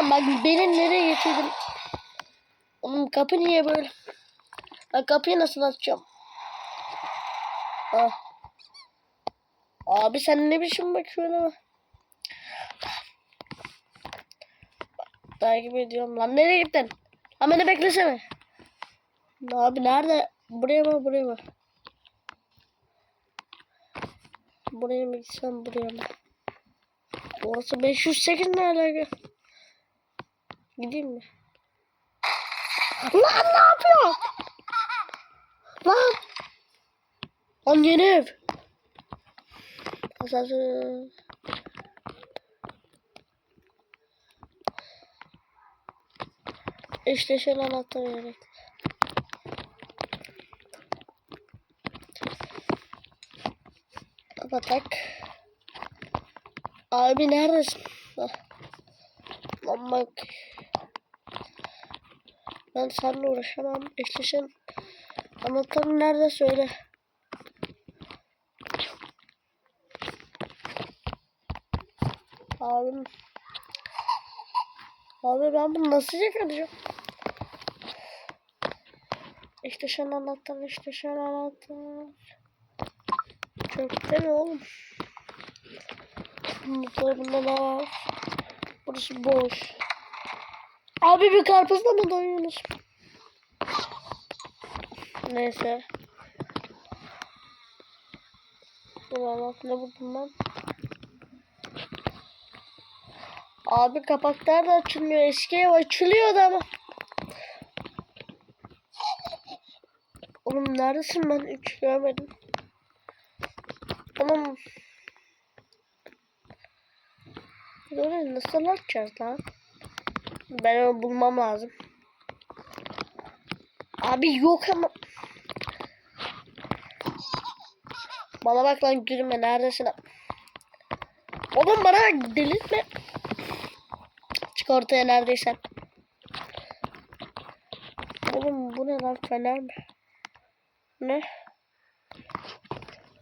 Emirhan bak beni nereye getirdin? Oğlum kapı niye böyle? Ben kapıyı nasıl açacağım? Ah. Abi sen ne biçim bakıyorsun ama? Takip ediyorum lan. Nereye gittin? Lan beni beklesene. Abi nerede? Buraya mı buraya mı? Buraya mı gitsem buraya mı? Orası 508 ne alaka? Gideyim mi? Lan ne yapıyor? Lan! Lan yeni ev. Asansör. İşte şöyle anahtar gerek. Kapatak. Abi neredesin? Lan bak. Ben seninle uğraşamam. Eşleşen anahtarı nerede söyle. Abim. Abi ben bunu nasıl yakalayacağım? An anahtar, an anahtar. Çöpte mi oğlum? Motorunda ne var? Burası boş. Abi bir karpuzla mı doyuyorsunuz? Neyse. Ulan ne buldum ben? Abi kapaklar da açılmıyor. Eski ev açılıyordu ama. Oğlum neredesin ben hiç görmedim. Oğlum. Böyle nasıl açacağız lan? Ben onu bulmam lazım. Abi yok ama. Bana bak lan gülme neredesin? Oğlum bana bak delirtme. Çık ortaya neredeysen. Oğlum bu ne lan fener mi? Ne?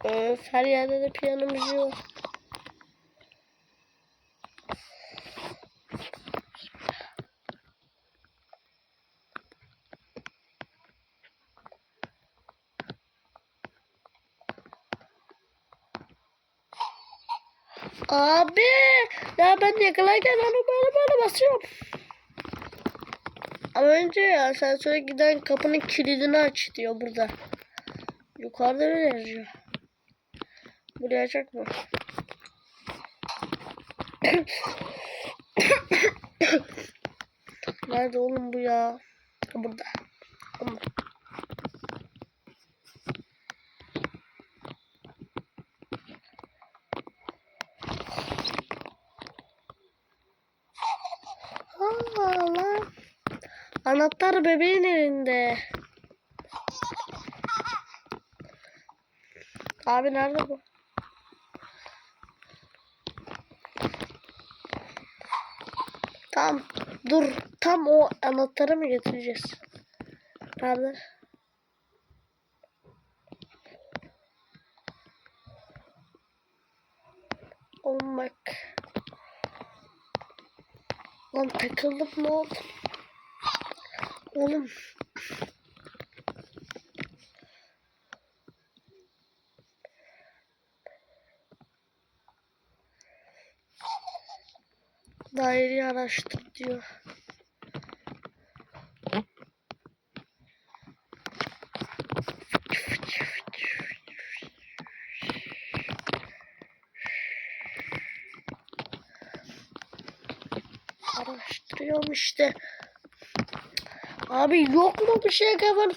Öf, her yerde de piyano müziği var. Abi ya ben yakalarken böyle böyle basıyorum. Ama önce ya sen sonra giden kapının kilidini aç diyor burada. Yukarıda öyle yazıyor. Buraya açacak mı? Nerede oğlum bu ya? Burada. Aa, lan. Anahtar bebeğin elinde. Abi nerede bu? Tamam. Dur. Tam o anahtarı mı getireceğiz? Nerede? Oğlum bak. Lan takıldım ne oldu? Oğlum. Daireyi araştır diyor. Araştırıyorum işte. Abi yok mu bir şey kafan?